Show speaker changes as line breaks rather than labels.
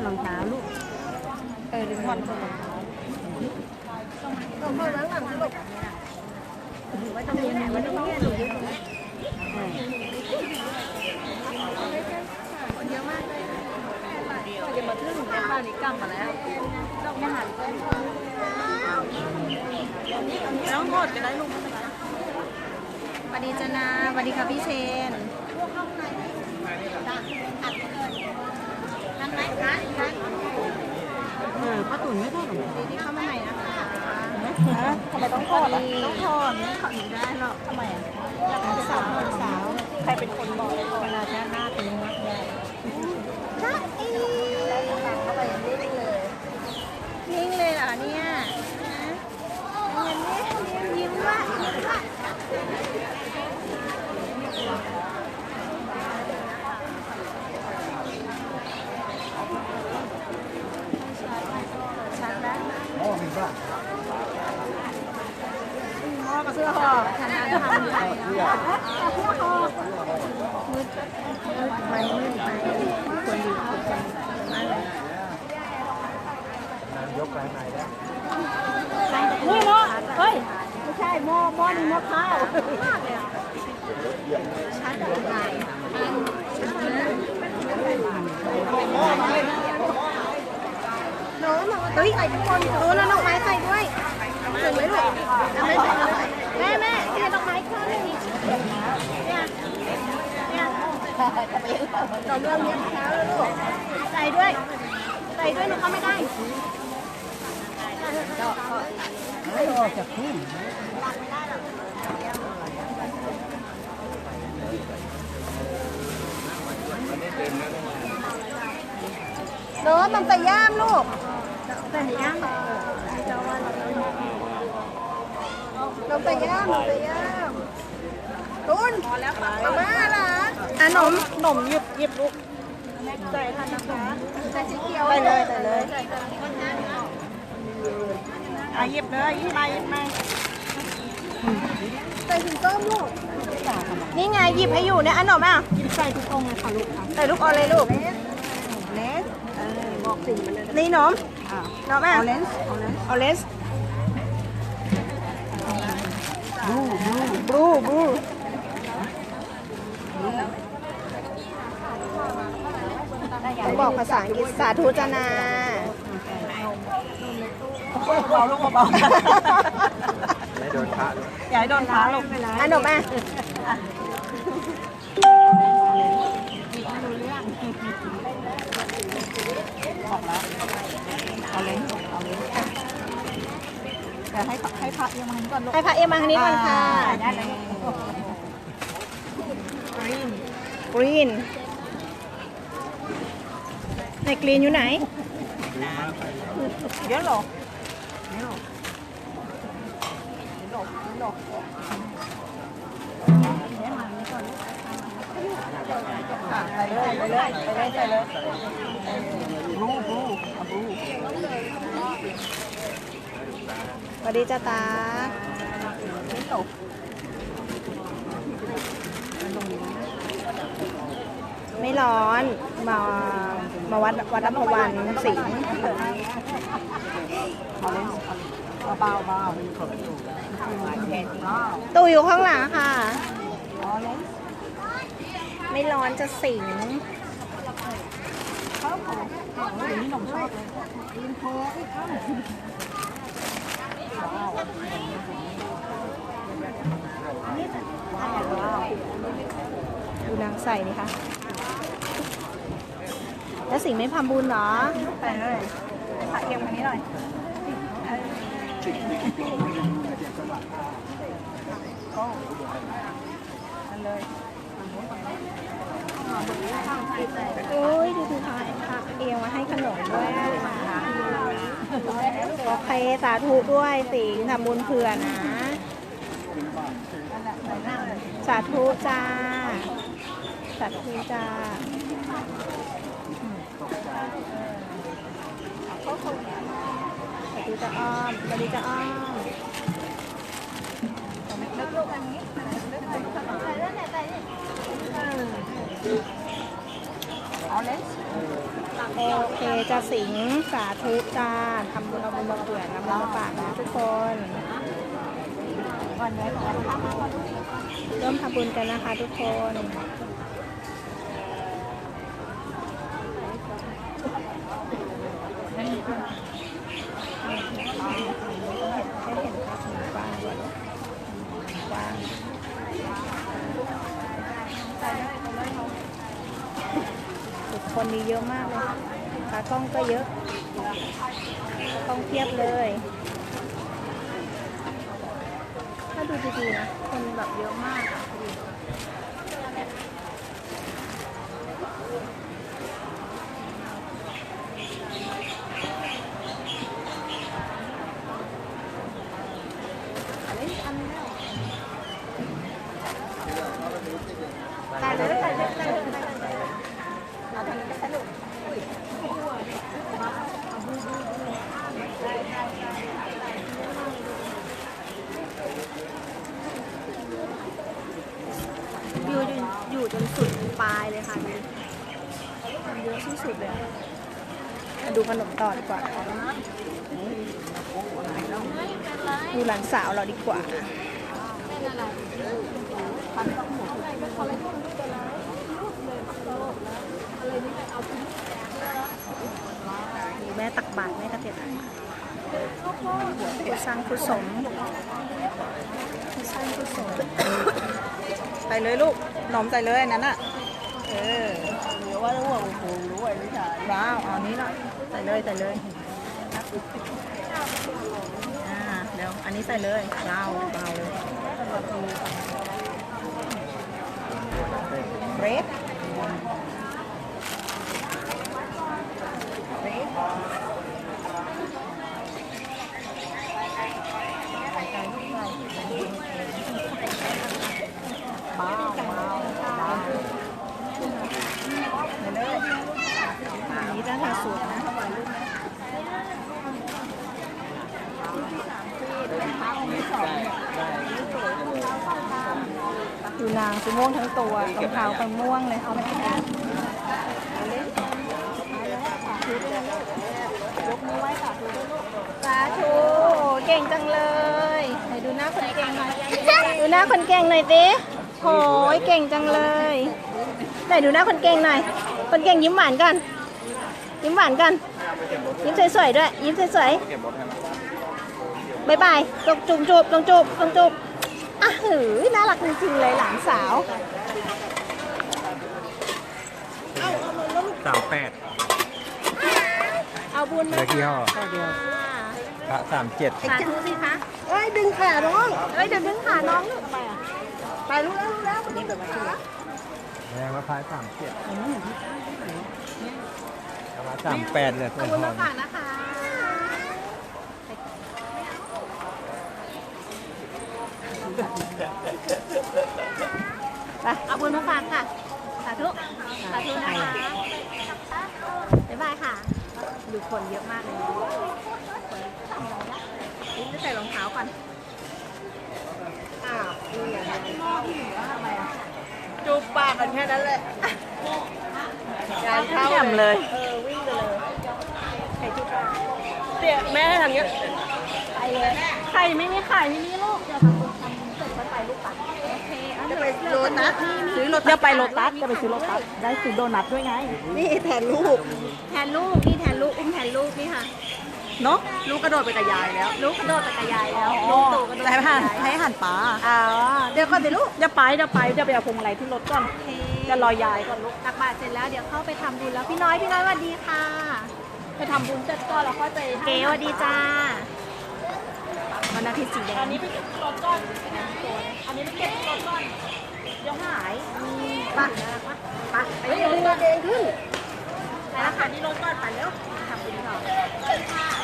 ดรองเท้าลูก
เออลืมถอดรองเท้า
ต้องพ่อล้างหลังลูกไว้ตรงนี้ไว้ตรงนี้หนูยืนตรงนี้คนเยอะมากเลยเดี๋ยวมาทึ่งแม่ป้านี่กลับมาแล้วต้องมาหันไปน้องโทษกันได้ลูก
สวัสดีจนาสวัสดีค่ะพี่เชน
นั่นไหมคะคะ
นุนไม่ได้หรอ
ดีที่เข้ามาใหม่นะคะ
ทำไมต้องทอดต้องทอดไม่ทอดไม่ได้หรอกทำไมอยากเป็นสาวเป็นสาว ใครเป็นคนบอกเลยเวลาจะหน้าเป็นมัดได้จ้าอีแล้วทางเข้าไปยังนิ่งเลย
นิ่งเลยเหรอเนี่ยฮะ
เงินนี่ยิ้มว่ายิ้มว่า
ชัดแล้ว
อ๋อมีบ้าง
พ่อกับ เสื้อห่อทำงานทำอยู่ไหน
เพื่อ
มืดมืดไหมมืดไหมควรอยู่ควรจะมากเลย
นายกไปไหนได้
นี่เนาะเฮ้ย ไม่ใช่หม้อหม้อนี่หม้อข้าว
ชัดแบบไหนอันชัดนะ
หนูหนูเฮ้ยใส่ทุกคนหนูแล้วดอกไม้ใส่ด้วยถึงไหมลูก แม่แม่ที่ดอกไม้ข้าวหนึ่งเนี่ยเนี่ยเราเริ่มเลี้ยงเช้าแล้วลูกใส่ด้วย ใส่ด้วยหนูเข้าไม่ได้
ไม่ออกจากทุ่ง
เนาะมันไปย่ามลูกไปย่าม ลงไปย่ามลงไปย่ามตุนมาม่าล่ะ
อะนม
นมหยิบหยิบลูกใส่ทันนะคะใส่สีเขียวไปเลยใส่เลยอะหยิบเลยหยิบมาหยิบมาใส่ถุงต้มลูก
นี่ไงหยิบให้อยู่เนี่ยอันนมอะหยิบ
ใส่ทุกองเลยค่ะลูกค่ะ
ใส่ลูกออเลยลูก
เลสเออบอกสีมันเลย
นี่นม
อะ
นมอะ
ออเรนจ์ออเรนจ์ บลูบลู
บลูต้องบอกภาษาอังกฤษสาธุจนา
เบาลูกเบา
ไม่โดนพระเลย
อย่าให้โดนขาลูก
อันนมอะ
เอาเลนเอาเลน เดี๋ยวให้ให้พระเอียงมาทางนี้ก่อนลูก
ให้พระเอ็มมาทางนี้ก่อนค่ะ
ได้เลย
กรีน ในกรีนอยู่ไหน
เยอะหรอไปเลยไปเลยไปเลยไปเลยบลูบลูบลู
วัสดีจ้าตา
ไม่ตก
ไม่ร้อน มา มาวัดวัดอัมพวันสิงห์
เอาเบาเบา
ตู้อยู่ข้างหลังค่ะ ไม่ร้อนจะสิงห์
เขาของโอ้ยนี่หนมชอบเลย
ดูนางใส่นี่คะ แล้วสิงไม่ทำบุญเหรอ
ไปเลยผักเอียงมานี้หน่อยก็อันเลย
โอ้ยดูดูพระพระเอวมาให้ขนมด้วยโอเคสาธุด้วยสิงทำบุญเผื่อนะ สาธุจ้า สาธุจ้าสาธุจ้าอ้อมสวัสดีจ้าอ้อม
เอาเลน
โอเคจะสิงสาธุจ้าทำบุญเอาบุญมาเผื่อน้ำมาฝากนะทุกคนเริ่มทำบุญกันนะคะทุกคน ให้เห็นภาพกว้างก่อนกว้างทุก คนมีเยอะมากเลยตากล้องก็เยอะตากล้องเทียบเลย ถ้าดูดีๆนะ คนแบบเยอะมากอะตายเลยตายเลยตายเลยตายเลยเราทำกันสนุกวิวอยู่อยู่จนสุดปลายเลยค่ะดูมัน เยอะที่สุดเลยอะมาดูขนมต่อดีกว่าดูหลานสาวเราดีกว่าแม่ตักบาตรแม่กระเทียมผู้สร้างผู้สมผู้สร้างผู้สม
ใส่เลยลูกหนมใส่เลยอันนั้นอะ เออ
หรือ ว่ารู้ว่าโอ้โหรู้อะไรไม่ใช่
ว้าวเอานี้หน่อยใส่เลยใส่เลยอ่าเดี๋ยวอันนี้ใส่เลยว้าวเบาเลยเรดเรดว้าวว้าวว้าวไปเลย
อันนี้ด้านหลังสวยนะ ดูนาง สีม่วงทั้งตัวรองเท้าก็ม่วงเลยเอาไปให้สาธุเก่งจังเลยไหนดูหน้าคนเก่งหน่อยดูหน้าคนเก่งหน่อยดิโหยเก่งจังเลยไหนดูหน้าคนเก่งหน่อย คนเก่งยิ้มหวานกันยิ้มหวานกัน ยิ้มสวยๆด้วย ยิ้มสวยๆบายบายลงจูบจูบลงจูบลงจูบ หือน่ารักจริงๆเลยหลานสาว
สามแปด
เอาบุญ
เหลื
มา
อกี่ห่อ
ค่ะ
พระสามเจ็ด
สาธุสิคะ
เอ้ยดึงขาน้อง
เอ้ยเดี๋ยวดึงขาน้องลูก
ไปรู้แล้วรู้แล้วนี่แบบว่าชื่อ
แรงว่าพายสามเจ็ดเอามาสามแปดเลย
ข
ส่
อ
ว
บ
น
คุณ
ห่อ
มาฝากนะคะ ไปเอาบุญมาฝากค่ะ สาธุ สาธุนะคะ บ๊ายบายค่ะ ดูคนเยอะมากเลยนี่จะใส่รองเท้าก่อน
อ้าวนี่ไงจูบปากกันแค่นั้นแหละงานเข้า
แจ่มเลย
เออวิ่งไปเลยใครจูบปากเนี่ยแม่ทำเงี้ย
ไปเลย ไข่ไม่มีไข่ไม่มีลูก จก็ไปลูกปัดโอเคเอา
จะ
เดี๋ยว
ไปโดนัทซื้อโรตัส
จะไปโรตัสจะไปซื้อโรตัสได้ซื้อโดนัทด้วยไง
นี่แทนลูก
แทนลูกนี่แทนลูกอุ้มแทนลูกนี่ค่ะ
เนาะลูกกระโดดไปกับยายแล้ว
ลูกกระโดดไปกับยายแล้วลูกตู่กระโดด
ให้
ไปกับ
หัน
ยาย
ให้หันป๋า
อ๋อ
เดี๋ยวก่อนสิลูก
เดี๋ยวไปเดี๋ยวไปจะไปเอาพวงมาลัยที่รถก่อน
โอเค
จะรอยายก่อนลูก
ตักบาตรเสร็จแล้วเดี๋ยวเข้าไปทำบุญแล้วพี่น้อยพี่น้อยสวัสดีค่ะ
ไปทำบุญเสร็จก่อนแล้วค่อยไป
เก๋สวัสดีจ้า เอานาทีสีแดง
อันนี้เป็นรถก้อนอันนี้เปเก็บรถก้อนยังหาย
ปะปะไป
เร็
ว
ก่อนเดินขึ้น
ไปแล้วค่ะ
นี่รถก้อนไปแล้ว
ทำบุญต่อ